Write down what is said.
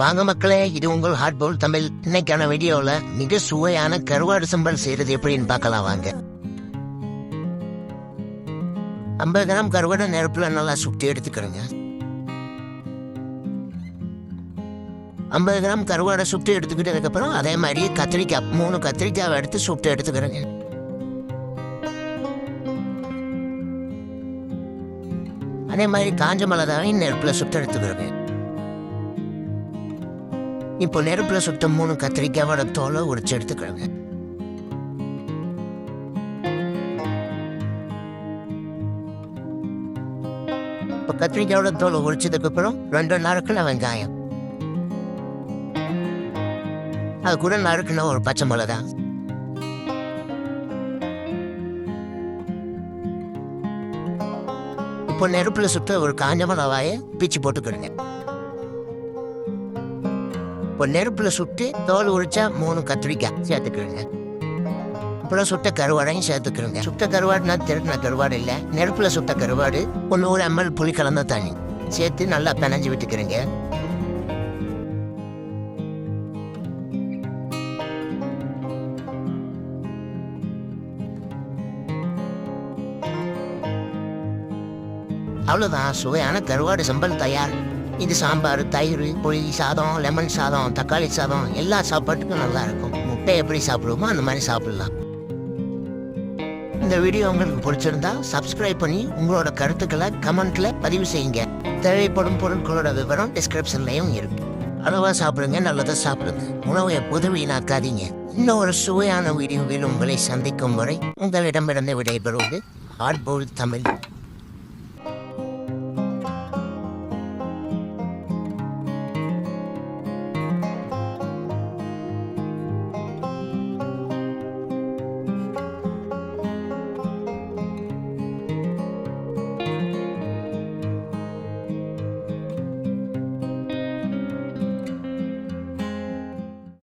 வாங்க மக்களே இது உங்கள் ஹார்ட் பவுல் தமிழ். இன்னைக்கான வீடியோல மிக சுவையான கருவாடு சம்பல் செய்யறது எப்படின்னு பார்க்கலாம் வாங்க. ஐம்பது கிராம் கருவாடை நெருப்புல நல்லா சுட்டி எடுத்துக்கிறேங்க. ஐம்பது கிராம் கருவாடை சுட்டு எடுத்துக்கிட்டதுக்கப்புறம் அதே மாதிரி கத்திரிக்காய் மூணு கத்திரிக்காவை எடுத்து சுட்டு எடுத்துக்கிறேங்க. அதே மாதிரி காஞ்ச மிளகாவையும் நெருப்பில் சுட்டு எடுத்துக்கிறோங்க. இப்போ நெருப்புல சுத்த மூணு கத்திரிக்காவோட தோலை உரிச்சு எடுத்துக்கிறேங்க இப்போ கத்திரிக்காயோட தோலை உரிச்சதுக்கு அப்புறம் ரெண்டு நறுக்குன வெங்காயம். அது கூட நறுக்குன ஒரு பச்சை மிளகா. இப்போ நெருப்பில் சுட்ட ஒரு காஞ்ச மிளகாயை பிச்சு போட்டுக்கிடுங்க இப்போ நெருப்புல சுட்டு தோல் உரிச்சா மூணு கத்திரிக்காய் சேர்த்துக்கிறேங்க. அப்புறம் சுட்ட கருவாடையும் சேர்த்துக்கிறேங்க. சுட்ட கருவாடுனா திருட்டின கருவாடு இல்லை. நெருப்புல சுட்ட கருவாடு ஒரு நூறு எம்எல் புளி கலந்த தண்ணி சேர்த்து நல்லா பிணைஞ்சு விட்டுக்கிறேங்க. அவ்வளோதான் சுவையான கருவாடு சம்பல் தயார். இது சாம்பார் தயிர் புளி சாதம் லெமன் சாதம் தக்காளி சாதம் எல்லா சாப்பாட்டுக்கும் நல்லா இருக்கும் முட்டை எப்படி சாப்பிடுவோமோ அந்த மாதிரி சாப்பிடலாம். இந்த வீடியோ உங்களுக்கு பிடிச்சிருந்தா சப்ஸ்கிரைப் பண்ணி உங்களோட கருத்துக்களை கமெண்ட்ல பதிவு செய்யுங்க. தேவைப்படும் பொருட்களோட விவரம் டிஸ்கிரிப்ஷன்லயும் இருக்கு. அளவா சாப்பிடுங்க நல்லதை சாப்பிடுங்க. உணவை எப்போதும் வீணாக்காதீங்க. இன்னும் ஒரு சுவையான வீடியோவில் உங்களை சந்திக்கும் வரை உங்களிடமிருந்து விடைபெறுவது ஹார்ட் தமிழ்.